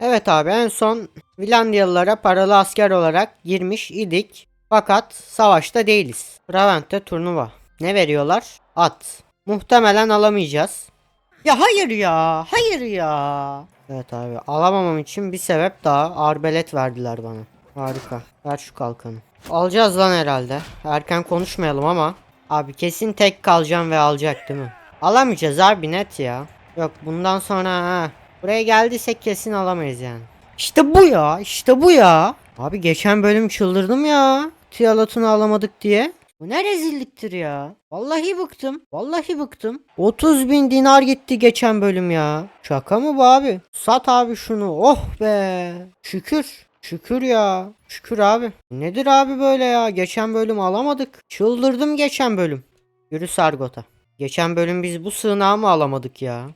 Evet abi en son Finlandiyalılara paralı asker olarak girmiş idik. Fakat savaşta değiliz. Ravent'te turnuva. Ne veriyorlar? At. Muhtemelen alamayacağız. Ya hayır ya. Hayır ya. Evet abi alamamam için bir sebep daha arbelet verdiler bana. Harika. Ver şu kalkanı. Alacağız lan herhalde. Erken konuşmayalım ama. Abi kesin tek kalacağım ve alacak değil mi? Alamayacağız abi net ya. Yok bundan sonra ha. Buraya geldiysek kesin alamayız yani. İşte bu ya. işte bu ya. Abi geçen bölüm çıldırdım ya. Tiyalatını alamadık diye. Bu ne rezilliktir ya. Vallahi bıktım. Vallahi bıktım. 30 bin dinar gitti geçen bölüm ya. Şaka mı bu abi? Sat abi şunu. Oh be. Şükür. Şükür ya. Şükür abi. Nedir abi böyle ya? Geçen bölüm alamadık. Çıldırdım geçen bölüm. Yürü Sargot'a. Geçen bölüm biz bu sığınağı mı alamadık ya?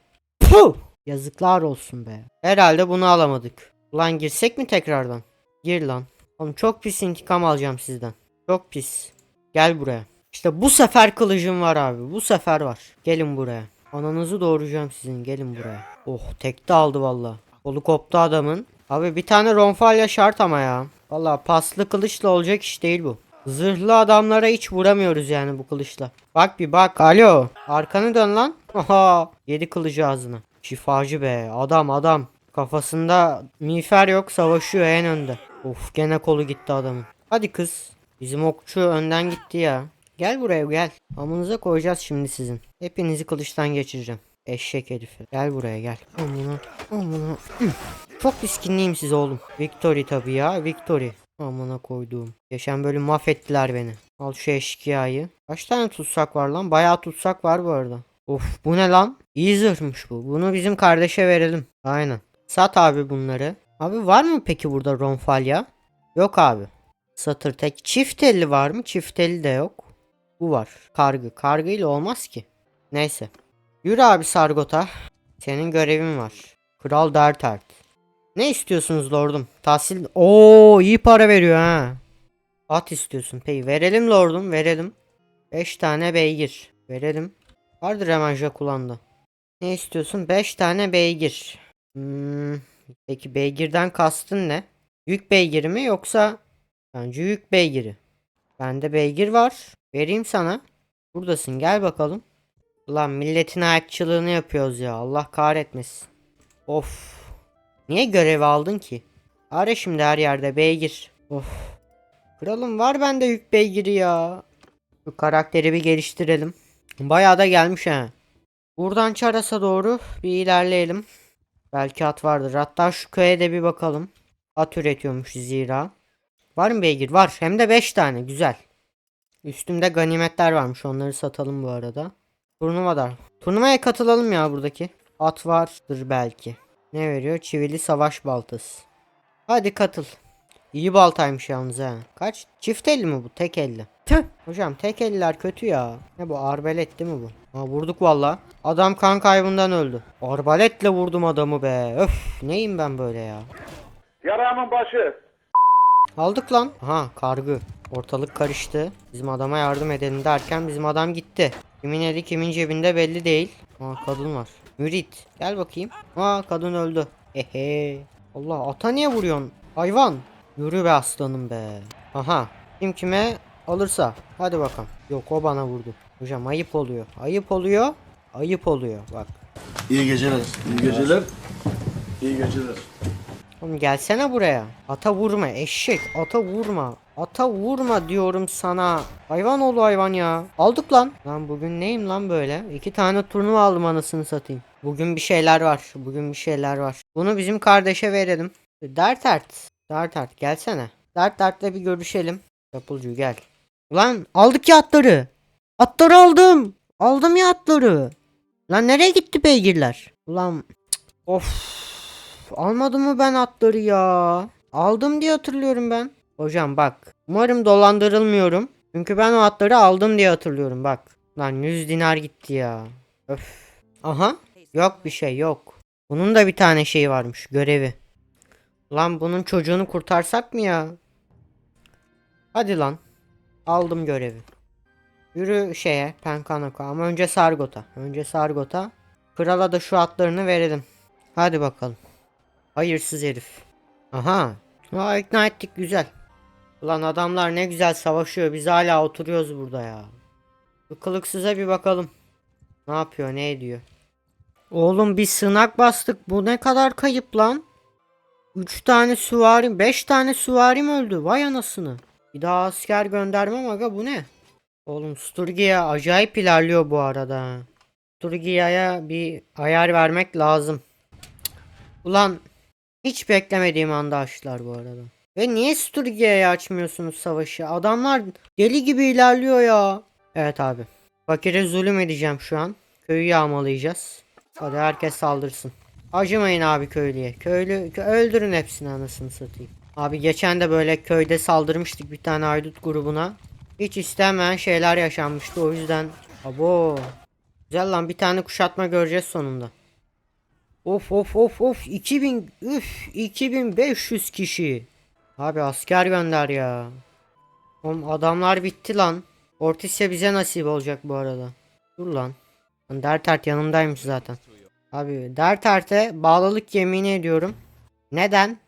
Puh! Yazıklar olsun be. Herhalde bunu alamadık. Ulan girsek mi tekrardan? Gir lan. Oğlum çok pis intikam alacağım sizden. Çok pis. Gel buraya. İşte bu sefer kılıcım var abi. Bu sefer var. Gelin buraya. Ananızı doğuracağım sizin. Gelin buraya. Oh tekte aldı valla. Kolu koptu adamın. Abi bir tane ronfalya şart ama ya. Valla paslı kılıçla olacak iş değil bu. Zırhlı adamlara hiç vuramıyoruz yani bu kılıçla. Bak bir bak. Alo. Arkanı dön lan. Aha. Yedi kılıcı ağzına. Şifacı be. Adam adam. Kafasında miğfer yok savaşıyor en önde. Of gene kolu gitti adamın. Hadi kız. Bizim okçu önden gitti ya. Gel buraya gel. Amınıza koyacağız şimdi sizin. Hepinizi kılıçtan geçireceğim. Eşek herifi. Gel buraya gel. Amına. Amına. Çok piskinliyim size oğlum. Victory tabii ya. Victory. Amına koyduğum. Geçen bölüm mahvettiler beni. Al şu eşkıyayı. Kaç tane tutsak var lan? Bayağı tutsak var bu arada. Of bu ne lan? İyi zırhmış bu. Bunu bizim kardeşe verelim. Aynen. Sat abi bunları. Abi var mı peki burada ronfalya? Yok abi. Satır tek. Çift elli var mı? Çift elli de yok. Bu var. Kargı. Kargı ile olmaz ki. Neyse. Yürü abi Sargot'a. Senin görevin var. Kral Dertert. Ne istiyorsunuz lordum? Tahsil... Oo iyi para veriyor ha. At istiyorsun. Peki verelim lordum verelim. 5 tane beygir. Verelim. Vardır hemen Jaculanda. Ne istiyorsun? 5 tane beygir. Hmm, peki beygirden kastın ne? Yük beygiri mi yoksa bence yük beygiri. Bende beygir var. Vereyim sana. Buradasın gel bakalım. Ulan milletin ayakçılığını yapıyoruz ya. Allah kahretmesin. Of. Niye görev aldın ki? Ara şimdi her yerde beygir. Of. Kralım var bende yük beygiri ya. Bu karakteri bir geliştirelim. Bayağı da gelmiş ha. Buradan Çaras'a doğru bir ilerleyelim. Belki at vardır. Hatta şu köye de bir bakalım. At üretiyormuş zira. Var mı beygir? Var. Hem de 5 tane. Güzel. Üstümde ganimetler varmış. Onları satalım bu arada. Turnuvada. Turnuvaya katılalım ya buradaki. At vardır belki. Ne veriyor? Çivili savaş baltası. Hadi katıl. İyi baltaymış yalnız ha. Kaç? Çift elli mi bu? Tek elli. Tüh. Hocam tek eller kötü ya. Ne bu arbalet değil mi bu? Ha vurduk valla. Adam kan kaybından öldü. Arbaletle vurdum adamı be. Öf neyim ben böyle ya. Yaramın başı. Aldık lan. Aha kargı. Ortalık karıştı. Bizim adama yardım edelim derken bizim adam gitti. Kimin eli kimin cebinde belli değil. Aa kadın var. Mürit. Gel bakayım. Aa kadın öldü. Ehe. Allah ata niye vuruyorsun? Hayvan. Yürü be aslanım be. Aha. Kim kime alırsa. Hadi bakalım. Yok o bana vurdu. Hocam ayıp oluyor. Ayıp oluyor. Ayıp oluyor. Bak. İyi geceler. İyi geceler. İyi geceler. Oğlum gelsene buraya. Ata vurma eşek. Ata vurma. Ata vurma diyorum sana. Hayvan oğlu hayvan ya. Aldık lan. Lan bugün neyim lan böyle? İki tane turnuva aldım anasını satayım. Bugün bir şeyler var. Bugün bir şeyler var. Bunu bizim kardeşe verelim. Dert art. Dert art gelsene. Dert art'la bir görüşelim. Yapılcı gel. Ulan aldık ya atları. Atları aldım. Aldım ya atları. Lan nereye gitti beygirler? Cık, of. Almadım mı ben atları ya? Aldım diye hatırlıyorum ben. Hocam bak. Umarım dolandırılmıyorum. Çünkü ben o atları aldım diye hatırlıyorum bak. Lan 100 dinar gitti ya. Öf. Aha. Yok bir şey yok. Bunun da bir tane şeyi varmış görevi. Lan bunun çocuğunu kurtarsak mı ya? Hadi lan. Aldım görevi. Yürü şeye Penkanaka ama önce Sargot'a. Önce Sargot'a. Krala da şu atlarını verelim. Hadi bakalım. Hayırsız herif. Aha. Aa, ikna ettik güzel. Ulan adamlar ne güzel savaşıyor. Biz hala oturuyoruz burada ya. Bu kılıksıza bir bakalım. Ne yapıyor ne ediyor. Oğlum bir sığınak bastık. Bu ne kadar kayıp lan. 3 tane süvarim 5 tane süvarim öldü. Vay anasını. Bir daha asker göndermem aga bu ne? Oğlum Sturgia acayip ilerliyor bu arada. Sturgia'ya bir ayar vermek lazım. Ulan hiç beklemediğim anda açtılar bu arada. Ve niye Sturgia'ya açmıyorsunuz savaşı? Adamlar deli gibi ilerliyor ya. Evet abi. Fakire zulüm edeceğim şu an. Köyü yağmalayacağız. Hadi herkes saldırsın. Acımayın abi köylüye. Köylü kö- öldürün hepsini anasını satayım. Abi geçen de böyle köyde saldırmıştık bir tane haydut grubuna. Hiç istemeyen şeyler yaşanmıştı o yüzden. Abo. Güzel lan bir tane kuşatma göreceğiz sonunda. Of of of of 2000 üf 2500 kişi. Abi asker gönder ya. Oğlum adamlar bitti lan. Ortisya bize nasip olacak bu arada. Dur. Lan Dertert yanımdaymış zaten. Abi Dertert'e bağlılık yemini ediyorum. Neden?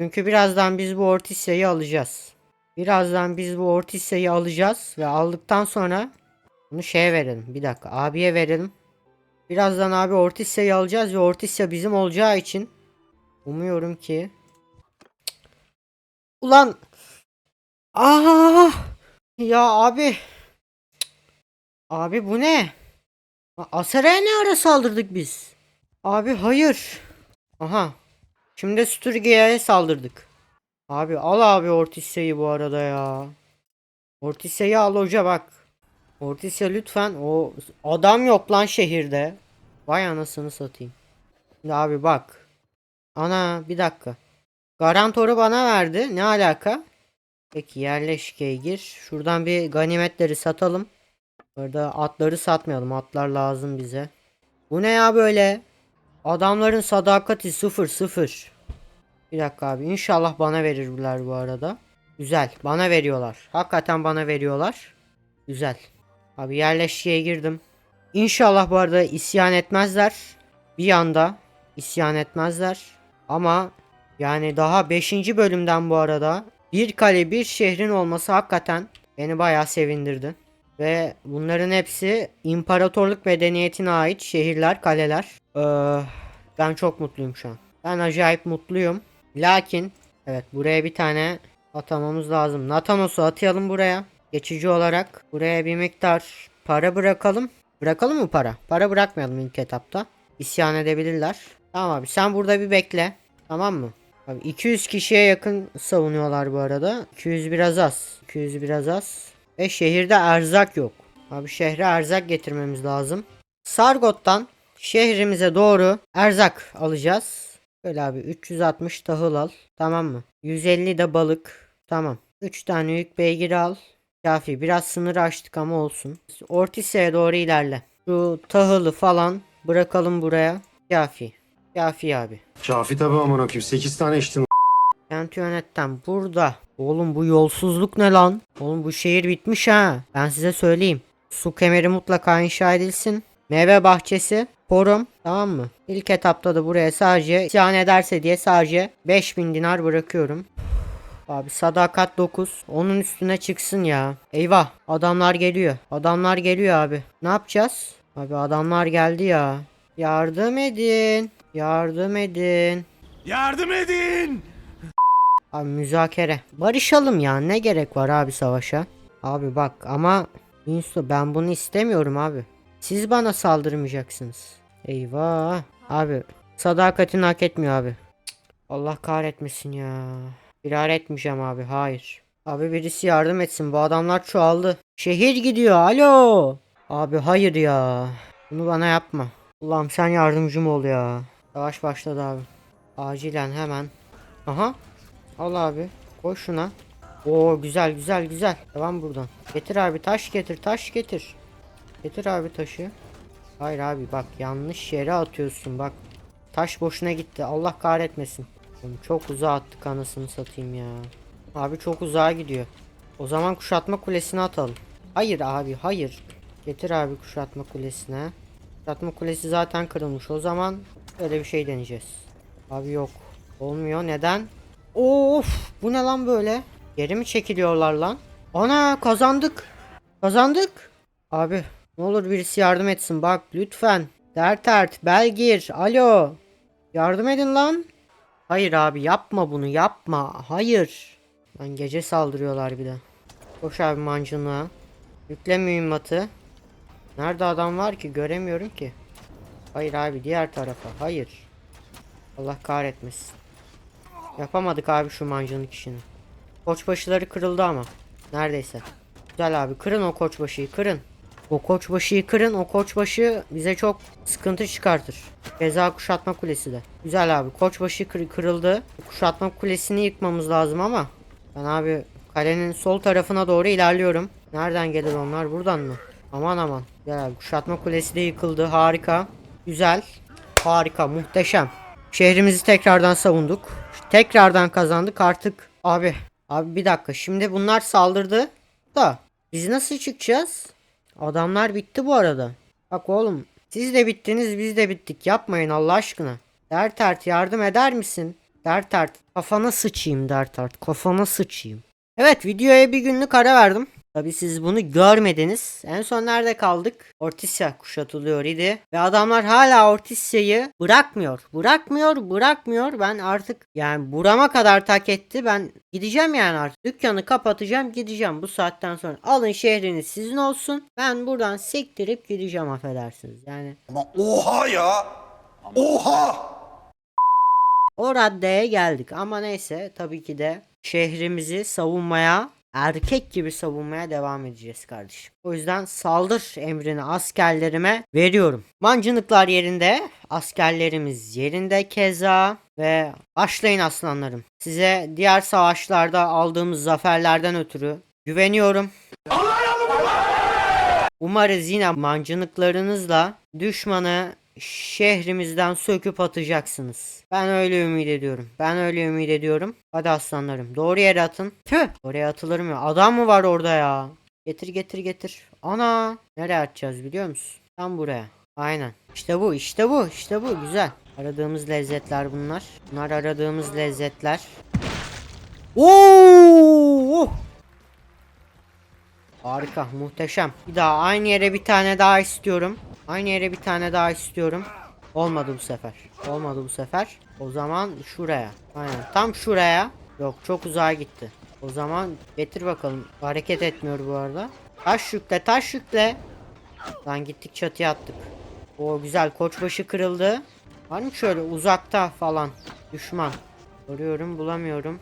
Çünkü birazdan biz bu Ortisya'yı alacağız. Birazdan biz bu Ortisya'yı alacağız ve aldıktan sonra bunu şeye verelim. Bir dakika abiye verelim. Birazdan abi Ortisya'yı alacağız ve Ortisya bizim olacağı için umuyorum ki Ulan Ah Ya abi Abi bu ne? A- Asera'ya ne ara saldırdık biz? Abi hayır. Aha. Şimdi Sturgia'ya saldırdık. Abi al abi Ortisya'yı bu arada ya. Ortisya'yı al hoca bak. Ortisya lütfen o adam yok lan şehirde. Vay anasını satayım. Şimdi abi bak. Ana bir dakika. Garantoru bana verdi. Ne alaka? Peki yerleşkeye gir. Şuradan bir ganimetleri satalım. Burada atları satmayalım. Atlar lazım bize. Bu ne ya böyle? Adamların sadakati sıfır sıfır. Bir dakika abi. İnşallah bana verirler bu arada. Güzel. Bana veriyorlar. Hakikaten bana veriyorlar. Güzel. Abi yerleşkeye girdim. İnşallah bu arada isyan etmezler. Bir anda isyan etmezler. Ama yani daha 5. bölümden bu arada bir kale bir şehrin olması hakikaten beni bayağı sevindirdi. Ve bunların hepsi imparatorluk medeniyetine ait şehirler, kaleler. Ee, ben çok mutluyum şu an. Ben acayip mutluyum. Lakin evet buraya bir tane atamamız lazım. Natanos'u atayalım buraya. Geçici olarak buraya bir miktar para bırakalım. Bırakalım mı para? Para bırakmayalım ilk etapta. İsyan edebilirler. Tamam abi sen burada bir bekle. Tamam mı? Abi 200 kişiye yakın savunuyorlar bu arada. 200 biraz az. 200 biraz az. Ve şehirde erzak yok. Abi şehre erzak getirmemiz lazım. Sargot'tan şehrimize doğru erzak alacağız. Böyle abi 360 tahıl al. Tamam mı? 150 de balık. Tamam. 3 tane yük beygir al. Kafi. Biraz sınır açtık ama olsun. Ortisya'ya doğru ilerle. Şu tahılı falan bırakalım buraya. Kafi. Kafi abi. Kafi tabi amına koyayım. 8 tane içtin. Kent yönetten burada. Oğlum bu yolsuzluk ne lan? Oğlum bu şehir bitmiş ha. Ben size söyleyeyim. Su kemeri mutlaka inşa edilsin. Meyve bahçesi, forum tamam mı? İlk etapta da buraya sadece isyan ederse diye sadece 5000 dinar bırakıyorum. Abi sadakat 9. Onun üstüne çıksın ya. Eyvah adamlar geliyor. Adamlar geliyor abi. Ne yapacağız? Abi adamlar geldi ya. Yardım edin. Yardım edin. Yardım edin! Abi müzakere. Barışalım ya. Ne gerek var abi savaşa? Abi bak ama Insto ben bunu istemiyorum abi. Siz bana saldırmayacaksınız. Eyvah. Abi sadakatini hak etmiyor abi. Allah kahretmesin ya. Firar etmeyeceğim abi. Hayır. Abi birisi yardım etsin. Bu adamlar çoğaldı. Şehir gidiyor. Alo. Abi hayır ya. Bunu bana yapma. Allah'ım sen yardımcım ol ya. Savaş başladı abi. Acilen hemen. Aha. Al abi. Koy şuna. Oo güzel güzel güzel. Devam buradan. Getir abi taş getir taş getir. Getir abi taşı. Hayır abi bak yanlış yere atıyorsun bak. Taş boşuna gitti. Allah kahretmesin. Oğlum çok uzağa attık anasını satayım ya. Abi çok uzağa gidiyor. O zaman kuşatma kulesine atalım. Hayır abi hayır. Getir abi kuşatma kulesine. Kuşatma kulesi zaten kırılmış. O zaman öyle bir şey deneyeceğiz. Abi yok. Olmuyor neden? Of bu ne lan böyle? Geri mi çekiliyorlar lan? Ana kazandık. Kazandık. Abi ne olur birisi yardım etsin bak lütfen. Dert ert Belgir alo. Yardım edin lan. Hayır abi yapma bunu yapma. Hayır. Lan gece saldırıyorlar bir de. Koş abi mancınlığa. Yükle mühimmatı. Nerede adam var ki göremiyorum ki. Hayır abi diğer tarafa. Hayır. Allah kahretmesin. Yapamadık abi şu mancınık işini. Koçbaşıları kırıldı ama. Neredeyse. Güzel abi kırın o koçbaşıyı kırın. O koçbaşıyı kırın o koçbaşı bize çok sıkıntı çıkartır. Keza kuşatma kulesi de. Güzel abi koçbaşı kır- kırıldı. Kuşatma kulesini yıkmamız lazım ama. Ben abi kalenin sol tarafına doğru ilerliyorum. Nereden gelir onlar buradan mı? Aman aman. Güzel abi kuşatma kulesi de yıkıldı harika. Güzel. Harika muhteşem. Şehrimizi tekrardan savunduk. Tekrardan kazandık artık. Abi. Abi bir dakika şimdi bunlar saldırdı. Da biz nasıl çıkacağız? Adamlar bitti bu arada. Bak oğlum siz de bittiniz biz de bittik. Yapmayın Allah aşkına. Dert art yardım eder misin? Dert art. Kafana sıçayım dert art. Kafana sıçayım. Evet videoya bir günlük ara verdim. Tabi siz bunu görmediniz. En son nerede kaldık? Ortisya kuşatılıyor idi. Ve adamlar hala Ortisya'yı bırakmıyor. Bırakmıyor, bırakmıyor. Ben artık yani burama kadar tak etti. Ben gideceğim yani artık. Dükkanı kapatacağım gideceğim bu saatten sonra. Alın şehriniz sizin olsun. Ben buradan sektirip gideceğim affedersiniz. Yani Ama oha ya. Oha. O raddeye geldik ama neyse tabii ki de şehrimizi savunmaya erkek gibi savunmaya devam edeceğiz kardeşim. O yüzden saldır emrini askerlerime veriyorum. Mancınıklar yerinde, askerlerimiz yerinde keza ve başlayın aslanlarım. Size diğer savaşlarda aldığımız zaferlerden ötürü güveniyorum. Umarız yine mancınıklarınızla düşmanı şehrimizden söküp atacaksınız. Ben öyle ümit ediyorum. Ben öyle ümit ediyorum. Hadi aslanlarım. Doğru yere atın. Tüh. Oraya atılır mı? Adam mı var orada ya? Getir getir getir. Ana. Nereye atacağız biliyor musun? Tam buraya. Aynen. İşte bu işte bu işte bu. Güzel. Aradığımız lezzetler bunlar. Bunlar aradığımız lezzetler. Oo! Harika, muhteşem. Bir daha aynı yere bir tane daha istiyorum. Aynı yere bir tane daha istiyorum. Olmadı bu sefer. Olmadı bu sefer. O zaman şuraya. Aynen. Tam şuraya. Yok çok uzağa gitti. O zaman getir bakalım. Hareket etmiyor bu arada. Taş yükle, taş yükle. Lan gittik çatıya attık. O güzel koçbaşı kırıldı. Var mı şöyle uzakta falan düşman? Arıyorum bulamıyorum.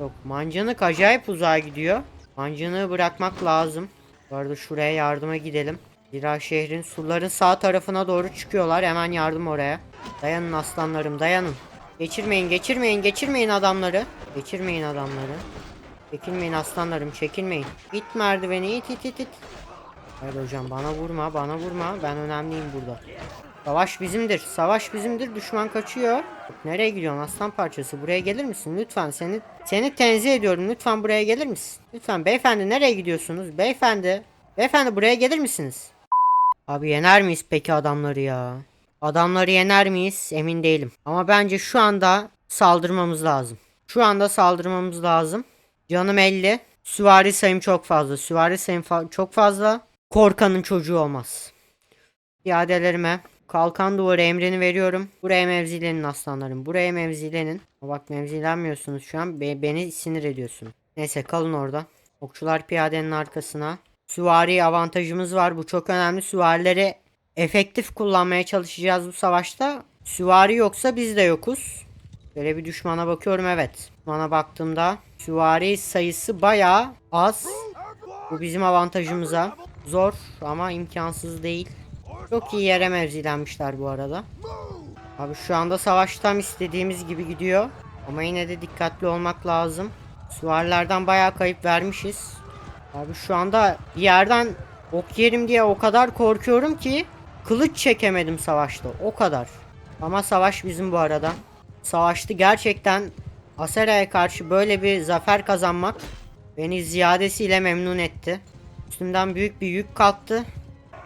Yok mancınık acayip uzağa gidiyor. Mancınığı bırakmak lazım. Bu arada şuraya yardıma gidelim. Zira şehrin surların sağ tarafına doğru çıkıyorlar. Hemen yardım oraya. Dayanın aslanlarım dayanın. Geçirmeyin geçirmeyin geçirmeyin adamları. Geçirmeyin adamları. Çekilmeyin aslanlarım çekilmeyin. İt merdiveni it it it it. Hayır hocam bana vurma bana vurma. Ben önemliyim burada. Savaş bizimdir. Savaş bizimdir. Düşman kaçıyor. Nereye gidiyorsun aslan parçası? Buraya gelir misin? Lütfen seni seni tenzih ediyorum. Lütfen buraya gelir misin? Lütfen beyefendi nereye gidiyorsunuz? Beyefendi. Beyefendi buraya gelir misiniz? Abi yener miyiz peki adamları ya? Adamları yener miyiz? Emin değilim. Ama bence şu anda saldırmamız lazım. Şu anda saldırmamız lazım. Canım 50. Süvari sayım çok fazla. Süvari sayım fa- çok fazla. Korkanın çocuğu olmaz. Piyadelerime kalkan duvarı emrini veriyorum. Buraya mevzilenin aslanlarım. Buraya mevzilenin. Bak mevzilenmiyorsunuz şu an. Be- beni sinir ediyorsun. Neyse kalın orada. Okçular piyadenin arkasına. Süvari avantajımız var. Bu çok önemli. Süvarileri efektif kullanmaya çalışacağız bu savaşta. Süvari yoksa biz de yokuz. Böyle bir düşmana bakıyorum evet. Düşmana baktığımda süvari sayısı bayağı az. Bu bizim avantajımıza. Zor ama imkansız değil. Çok iyi yere mevzilenmişler bu arada. Abi şu anda savaş tam istediğimiz gibi gidiyor. Ama yine de dikkatli olmak lazım. Süvarilerden bayağı kayıp vermişiz. Abi şu anda bir yerden ok yerim diye o kadar korkuyorum ki kılıç çekemedim savaşta. O kadar. Ama savaş bizim bu arada. Savaştı gerçekten Asera'ya karşı böyle bir zafer kazanmak beni ziyadesiyle memnun etti. Üstümden büyük bir yük kalktı.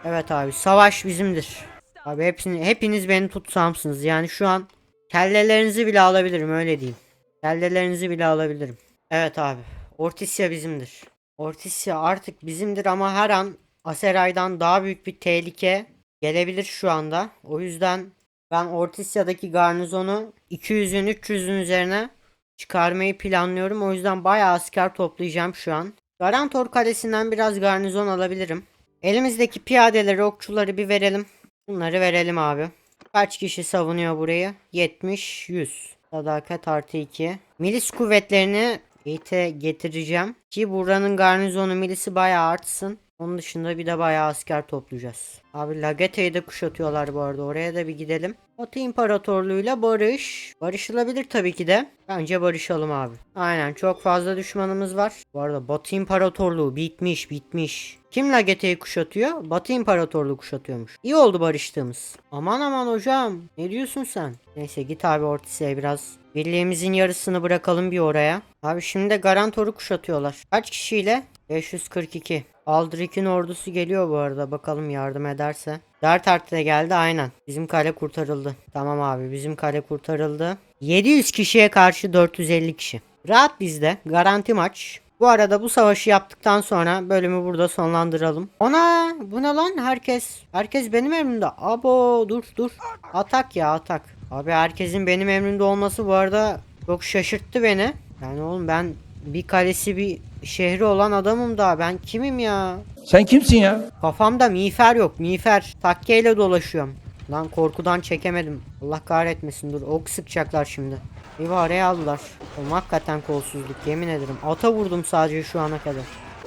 Evet abi savaş bizimdir. Abi hepsini, hepiniz beni tutsamsınız. Yani şu an Kellelerinizi bile alabilirim öyle diyeyim. Kellelerinizi bile alabilirim. Evet abi. Ortisya bizimdir. Ortisya artık bizimdir ama her an Aseray'dan daha büyük bir tehlike gelebilir şu anda. O yüzden ben Ortisya'daki garnizonu 200'ün 300'ün üzerine çıkarmayı planlıyorum. O yüzden bayağı asker toplayacağım şu an. Garantor Kalesi'nden biraz garnizon alabilirim. Elimizdeki piyadeleri, okçuları bir verelim. Bunları verelim abi. Kaç kişi savunuyor burayı? 70, 100. Sadakat artı 2. Milis kuvvetlerini eğite getireceğim. Ki buranın garnizonu milisi bayağı artsın. Onun dışında bir de bayağı asker toplayacağız. Abi Lagete'yi de kuşatıyorlar bu arada. Oraya da bir gidelim. Batı İmparatorluğu'yla barış. Barışılabilir tabii ki de. Bence barışalım abi. Aynen çok fazla düşmanımız var. Bu arada Batı İmparatorluğu bitmiş bitmiş. Kim Lagete'yi kuşatıyor? Batı İmparatorluğu kuşatıyormuş. İyi oldu barıştığımız. Aman aman hocam. Ne diyorsun sen? Neyse git abi Ortis'e biraz. Birliğimizin yarısını bırakalım bir oraya. Abi şimdi de Garantor'u kuşatıyorlar. Kaç kişiyle? 542. Aldric'in ordusu geliyor bu arada. Bakalım yardım ederse. Dert artı geldi aynen. Bizim kale kurtarıldı. Tamam abi bizim kale kurtarıldı. 700 kişiye karşı 450 kişi. Rahat bizde. Garanti maç. Bu arada bu savaşı yaptıktan sonra bölümü burada sonlandıralım. Ona bu ne lan herkes? Herkes benim emrimde. Abo dur dur. Atak ya atak. Abi herkesin benim emrimde olması bu arada çok şaşırttı beni. Yani oğlum ben bir kalesi bir şehri olan adamım da ben kimim ya? Sen kimsin ya? Kafamda miğfer yok miğfer. Takkeyle dolaşıyorum. Lan korkudan çekemedim. Allah kahretmesin dur. Ok sıkacaklar şimdi. Evi araya aldılar. Oğlum hakikaten kolsuzluk yemin ederim. Ata vurdum sadece şu ana kadar.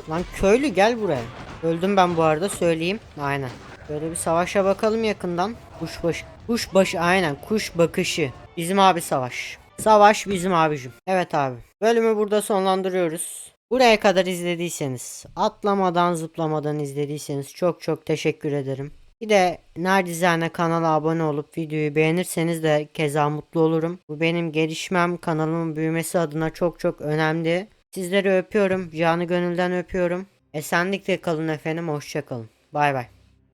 Lan köylü gel buraya. Öldüm ben bu arada söyleyeyim. Aynen. Böyle bir savaşa bakalım yakından. Kuşbaşı. Kuşbaşı aynen. Kuş bakışı. Bizim abi savaş. Savaş bizim abicim. Evet abi. Bölümü burada sonlandırıyoruz. Buraya kadar izlediyseniz, atlamadan zıplamadan izlediyseniz çok çok teşekkür ederim. Bir de nerdizane kanala abone olup videoyu beğenirseniz de keza mutlu olurum. Bu benim gelişmem, kanalımın büyümesi adına çok çok önemli. Sizleri öpüyorum, canı gönülden öpüyorum. Esenlikle kalın efendim, hoşça kalın. Bay bay.